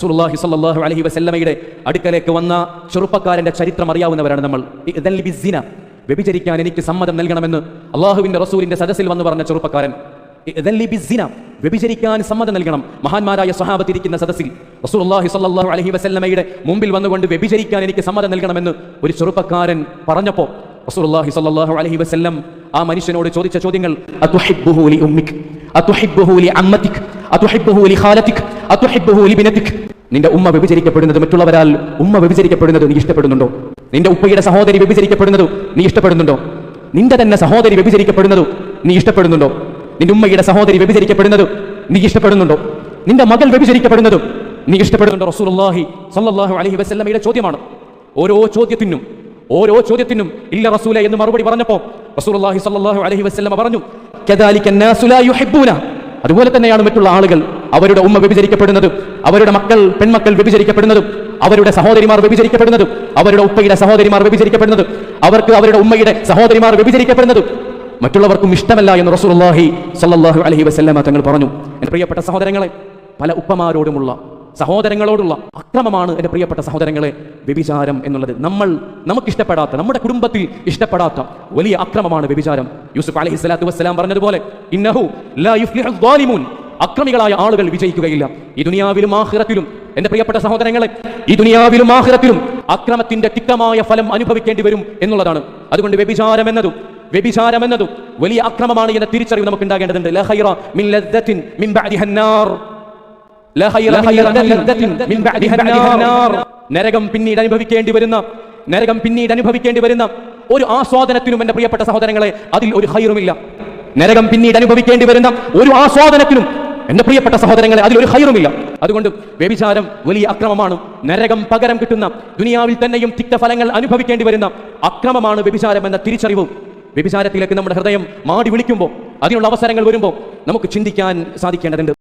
സുറുല്ലാഹി സല്ലല്ലാഹു അലൈഹി വസല്ലമയുടെ അടുക്കലേക്ക് വന്ന ചെറുപ്പക്കാരന്റെ ചരിത്രം അറിയാവുന്നവരാണ് നമ്മൾ. ബിസിന വ്യഭിചരിക്കാൻ എനിക്ക് സമ്മതം നൽകണമെന്ന് അള്ളാഹുവിന്റെ റസൂലിന്റെ സദസ്സിൽ വന്ന് പറഞ്ഞ ചെറുപ്പക്കാരൻ. ബിസ്സിന വ്യഭിചരിക്കാൻ സമ്മതം നൽകണം. മഹാന്മാരായ സ്വഹാബത്തിരിക്കുന്ന സദസ്സിൽ റസൂലുള്ളാഹി സ്വല്ലല്ലാഹു അലൈഹി വസല്ലമയുടെ മുമ്പിൽ വന്നുകൊണ്ട് വ്യഭിചരിക്കാൻ എനിക്ക് സമ്മതം നൽകണമെന്ന് ഒരു ചെറുപ്പക്കാരൻ പറഞ്ഞപ്പോൾ റസൂലുള്ളാഹി സ്വല്ലല്ലാഹു അലൈഹി വസല്ലം ആ മനുഷ്യനോട് ചോദിച്ച ചോദ്യങ്ങൾ അതുഹിബ്ബുഹു ലി ഉമ്മിക്? അതുഹിബ്ബുഹു ലി അമ്മതിക് അതുഹിബ്ബുഹു ലി ഖാലതിക് അതുഹിബ്ബുഹു ലി ബിനതിക് നിന്റെ ഉമ്മ വ്യഭിചരിക്കപ്പെടുന്നത് മറ്റുള്ളവരാൽ ഉമ്മ വ്യഭിചരിക്കപ്പെടുന്നത് നീ ഇഷ്ടപ്പെടുന്നുണ്ടോ? നിന്റെ ഉപ്പയുടെ സഹോദരി വ്യഭിചരിക്കപ്പെടുന്നത് നീ ഇഷ്ടപ്പെടുന്നുണ്ടോ? നിന്റെ തന്നെ സഹോദരി വ്യഭിചരിക്കപ്പെടുന്നത് നീ ഇഷ്ടപ്പെടുന്നുണ്ടോ? നിന്റെ ഉമ്മയുടെ സഹോദരി വ്യഭിചരിക്കപ്പെടുന്നത് നീ ഇഷ്ടപ്പെടുന്നുണ്ടോ? നിന്റെ മകൾ വ്യഭിചരിക്കപ്പെടുന്നതും നീ ഇഷ്ടപ്പെടുന്നുണ്ടോ? റസൂലുള്ളാഹി സ്വല്ലല്ലാഹു അലൈഹി വസല്ലമയുടെ ചോദ്യമാണ്. ഓരോ ചോദ്യത്തിനും ഓരോ ചോദ്യത്തിനും ഇല്ല റസൂലേ എന്ന് മറുപടി പറഞ്ഞപ്പോൾ റസൂലുള്ളാഹി സ്വല്ലല്ലാഹു അലൈഹി വസല്ലമ പറഞ്ഞു കദാലിക നാസുലാ യുഹിബ്ബൂന. അതുപോലെ തന്നെയാണ് മറ്റുള്ള ആളുകൾ അവരുടെ ഉമ്മ വ്യഭിചരിക്കപ്പെടുന്നതും അവരുടെ മക്കൾ പെൺമക്കൾ വ്യഭിചരിക്കപ്പെടുന്നതും അവരുടെ സഹോദരിമാർ വ്യഭിചരിക്കപ്പെടുന്നതും അവരുടെ ഉപ്പയുടെ സഹോദരിമാർ വ്യഭിചരിക്കപ്പെടുന്നതും അവർക്ക് അവരുടെ ഉമ്മയുടെ സഹോദരിമാർ വ്യഭിചരിക്കപ്പെടുന്നതും മറ്റുള്ളവർക്കും ഇഷ്ടമല്ല എന്ന് റസൂലുള്ളാഹി സ്വല്ലല്ലാഹു അലൈഹി വസല്ലമ തങ്ങൾ പറഞ്ഞു. എന്റെ പ്രിയപ്പെട്ട സഹോദരങ്ങളെ പല ഉപ്പമാരോടുമുള്ള സഹോദരങ്ങളോടുള്ള അക്രമമാണ് എന്റെ പ്രിയപ്പെട്ട സഹോദരങ്ങളെ വ്യഭിചാരം എന്നുള്ളത്. നമ്മൾ നമുക്കിഷ്ടപ്പെടാത്ത നമ്മുടെ കുടുംബത്തിൽ ഇഷ്ടപ്പെടാത്ത വലിയ അക്രമമാണ് വ്യഭിചാരം. യൂസുഫ് അലഹി സ്വലാത്തു വസ്സലാം പറഞ്ഞതുപോലെ ഇന്നഹു അക്രമികളായ ആളുകൾ വിജയിക്കുകയില്ല. ഈ ദുനിയാവിലും ആഖിറത്തിലും എന്റെ പ്രിയപ്പെട്ട സഹോദരങ്ങളെ ഈ ദുനിയാവിലും ആഖിറത്തിലും അക്രമത്തിന്റെ തിക്തമായ ഫലം അനുഭവിക്കേണ്ടി വരും എന്നുള്ളതാണ്. അതുകൊണ്ട് വ്യഭിചാരം എന്നതും വ്യഭിചാരം എന്നതും വലിയ അക്രമമാണ് എന്ന തിരിച്ചറിവ് നമുക്ക് ഉണ്ടാകേണ്ടതുണ്ട് നരകം പിന്നീട് അനുഭവിക്കേണ്ടി വരുന്ന നരകം പിന്നീട് അനുഭവിക്കേണ്ടി വരുന്ന ഒരു ആസ്വാദനത്തിനും എന്റെ പ്രിയപ്പെട്ട സഹോദരങ്ങളെ അതിൽ ഒരു ഹൈറുമില്ല. നരകം പിന്നീട് അനുഭവിക്കേണ്ടി വരുന്ന ഒരു ആസ്വാദനത്തിനും എന്റെ പ്രിയപ്പെട്ട സഹോദരങ്ങളെ അതിൽ ഒരു ഹൈറുമില്ല. അതുകൊണ്ട് വ്യഭിചാരം വലിയ അക്രമമാണ്. നരകം പകരം കിട്ടുന്ന ദുനിയാവിൽ തന്നെയും തിക്തഫലങ്ങൾ അനുഭവിക്കേണ്ടി വരുന്ന അക്രമമാണ് വ്യഭിചാരം എന്ന തിരിച്ചറിവും. വ്യഭിചാരത്തിലേക്ക് നമ്മുടെ ഹൃദയം മാടി വിളിക്കുമ്പോൾ അതിനുള്ള അവസരങ്ങൾ വരുമ്പോൾ നമുക്ക് ചിന്തിക്കാൻ സാധിക്കേണ്ടതുണ്ട്.